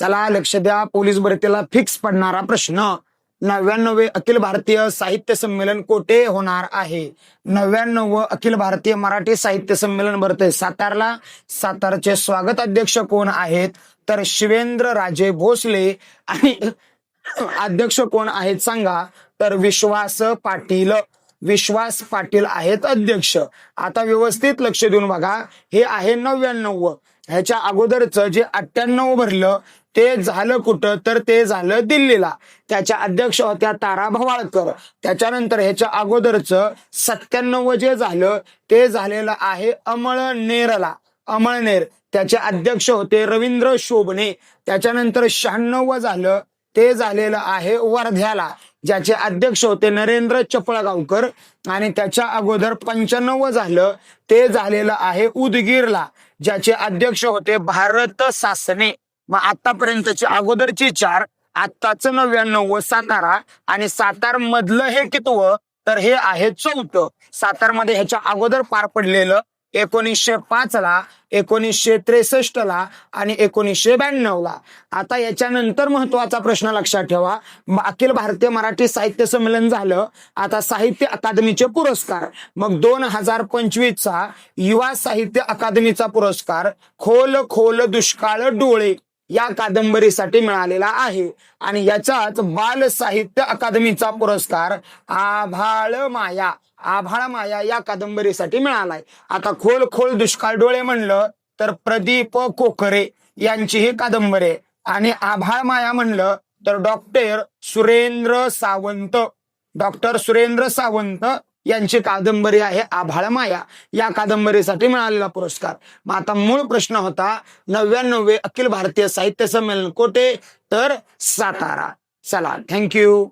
चला लक्ष द्या. पोलीस भरतीला फिक्स पडणारा प्रश्न. नव्याण्णवे अखिल भारतीय साहित्य संमेलन कोठे होणार आहे? नव्याण्णव अखिल भारतीय मराठी साहित्य संमेलन भरते सातारला. सातारचे स्वागत अध्यक्ष कोण आहेत? तर शिवेंद्र राजे भोसले आणि अध्यक्ष कोण आहेत सांगा? तर विश्वास पाटील. विश्वास पाटील आहेत अध्यक्ष. आता व्यवस्थित लक्ष देऊन बघा. हे आहे नव्याण्णव. ह्याच्या अगोदरचं जे अठ्ठ्याण्णव भरलं ते झालं कुठं? तर ते झालं दिल्लीला. त्याच्या अध्यक्ष होत्या तारा भवाळकर. त्याच्यानंतर ह्याच्या अगोदरचं सत्त्याण्णव जे झालं ते झालेलं आहे अमळनेरला अमळनेर त्याचे अध्यक्ष होते रवींद्र शोभणे. त्याच्यानंतर शहाण्णव झालं ते झालेलं आहे वर्ध्याला. ज्याचे अध्यक्ष होते नरेंद्र चपळगावकर. आणि त्याच्या अगोदर पंच्याण्णव झालं ते झालेलं आहे उदगीरला. ज्याचे अध्यक्ष होते भारत सासने मग आतापर्यंतची अगोदरची चार आत्ताच नव्याण्णव सातारा आणि सातार मधलं हे कितवं? तर हे आहे चौथं. सातारमध्ये ह्याच्या अगोदर पार पडलेलं एकोणीसशे पाच ला एकोणीसशे त्रेसष्ट ला आणि एकोणीसशे ब्याण्णव ला आता याच्यानंतर महत्त्वाचा प्रश्न लक्षात ठेवा. अखिल भारतीय मराठी साहित्य संमेलन झालं. आता साहित्य अकादमीचे पुरस्कार. मग दोन हजार पंचवीस चा युवा साहित्य अकादमीचा पुरस्कार. खोल खोल दुष्काळ डोळे. या कादंबरीसाठी मिळालेला आहे. आणि याचाच बाल साहित्य अकादमीचा पुरस्कार आभाळ माया आभाळ माया या कादंबरीसाठी मिळालाय. आता खोल खोल दुष्काळ डोळे म्हणलं तर प्रदीप कोकरे यांची ही कादंबरी आहे. आणि आभाळ माया म्हणलं तर डॉक्टर सुरेंद्र सावंत डॉक्टर सुरेंद्र सावंत यांची कादंबरी आहे आभाळमाया या कादंबरीसाठी मिळालेला पुरस्कार. मग आता मूळ प्रश्न होता नव्याण्णवे अखिल भारतीय साहित्य संमेलन कोठे? तर सातारा. चला थँक्यू